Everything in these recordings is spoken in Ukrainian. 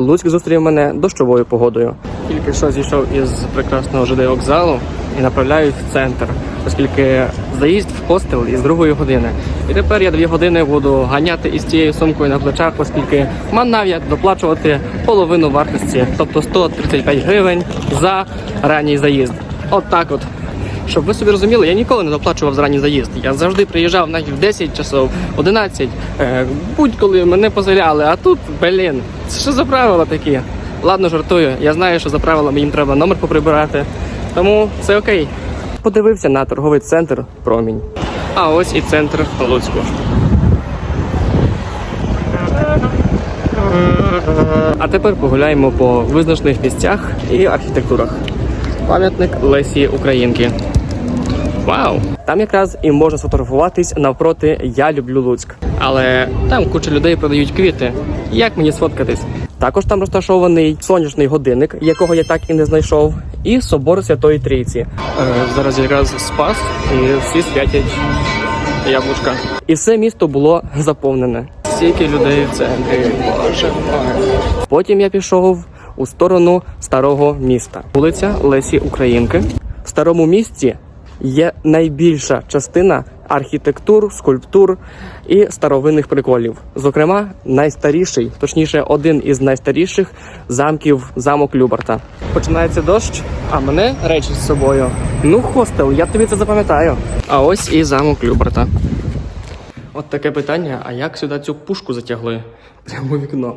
Луцьк зустрів мене дощовою погодою. Тільки що зійшов із прекрасного ЖД вокзалу і направляюсь в центр, оскільки заїзд в хостел із другої години. І тепер я дві години буду ганяти із цією сумкою на плечах, оскільки мав я доплачувати половину вартості, тобто 135 гривень за ранній заїзд. От так от. Щоб ви собі розуміли, я ніколи не доплачував за ранній заїзд. Я завжди приїжджав навіть в 10 часов, 11, е, будь-коли мене позаляли, а тут, блін, це що за правила такі? Ладно, жартую. Я знаю, що за правилами їм треба номер поприбирати. Тому це окей. Подивився на торговий центр Промінь. А ось і центр Луцьку. А тепер погуляємо по визначних місцях і архітектурах. Пам'ятник Лесі Українки. Вау! Там якраз і можна сфотографуватись навпроти Я люблю Луцьк. Але там куча людей продають квіти. Як мені сфоткатись? Також там розташований сонячний годинник, якого я так і не знайшов, і собор Святої Трійці. Е, зараз якраз спас і всі святять яблучка. І все місто було заповнене. Стільки людей в центрі. Боже мой. Потім я пішов у сторону старого міста. Вулиця Лесі Українки. В старому місті є найбільша частина архітектур, скульптур і старовинних приколів. Зокрема, найстаріший, точніше, один із найстаріших замків замок Любарта. Починається дощ, а мене речі з собою. Ну, хостел, я тобі це запам'ятаю. А ось і замок Любарта. От таке питання: а як сюди цю пушку затягли? Прямо у вікно.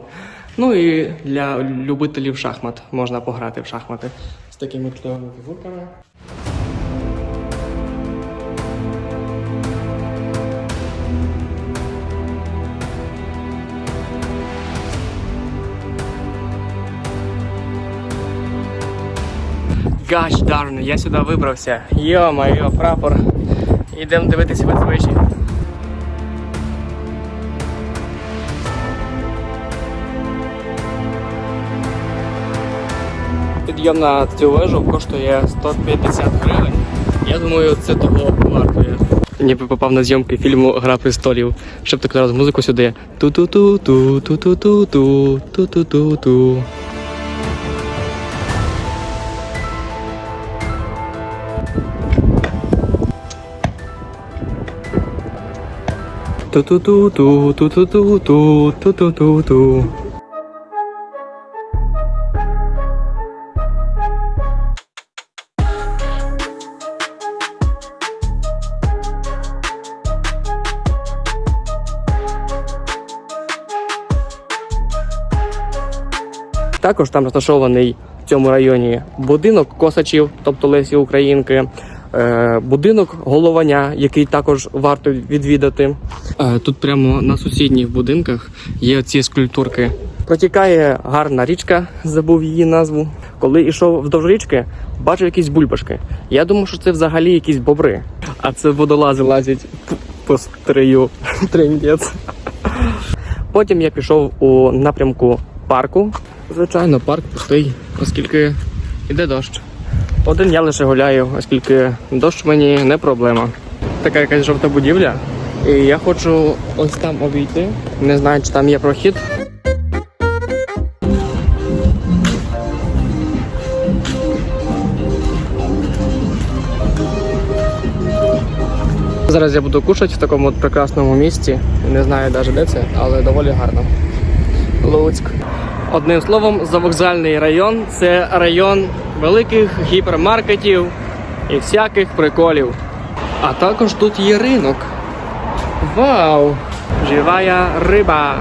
Ну і для любителів шахмат можна пограти в шахмати з такими кльовими фігурками. Гач дарно, я сюди вибрався. Йо-моє, прапор. Ідемо дивитися визвичі. Підйом на цю вежу коштує 150 гривень. Я думаю, це того вартує. Ніби попав на зйомки фільму Гра престолів. Щоб так зараз музику сюди. Ту-ту-ту-ту, ту-ту-ту-ту, ту-ту-ту-ту. Ту-ту-ту-ту, ту-ту-ту-ту, ту-ту-ту-ту. Також там розташований в цьому районі будинок косачів, тобто Лесі Українки, будинок головання, який також варто відвідати. Е, Тут прямо на сусідніх будинках є ці скульптурки. Протікає гарна річка, забув її назву. Коли йшов вздовж річки, бачив якісь бульбашки. Я думав, що це взагалі якісь бобри. А це водолази лазять по стрию. Потім я пішов у напрямку парку. Звичайно, парк пустий, оскільки йде дощ. Один я лише гуляю, оскільки дощ мені не проблема. Така якась жовта будівля. І я хочу ось там обійти. Не знаю, чи там є прохід. Зараз я буду кушати в такому прекрасному місці. Не знаю навіть де це, але доволі гарно. Луцьк. Одним словом, завокзальний район це район великих гіпермаркетів і всяких приколів. А також тут є ринок. Вау! Живая риба.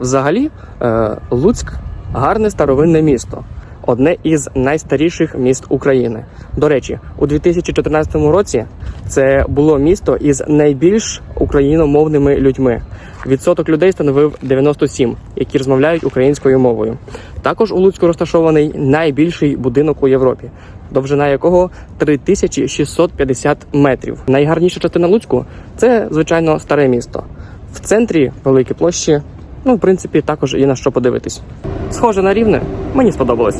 Взагалі, е, Луцьк гарне старовинне місто. Одне із найстаріших міст України. До речі, у 2014 році це було місто із найбільш україномовними людьми. Відсоток людей становив 97, які розмовляють українською мовою. Також у Луцьку розташований найбільший будинок у Європі, довжина якого 3650 метрів. Найгарніша частина Луцьку це звичайно старе місто. В центрі великі площі. Ну, в принципі, також є на що подивитись. Схоже на рівне, мені сподобалось.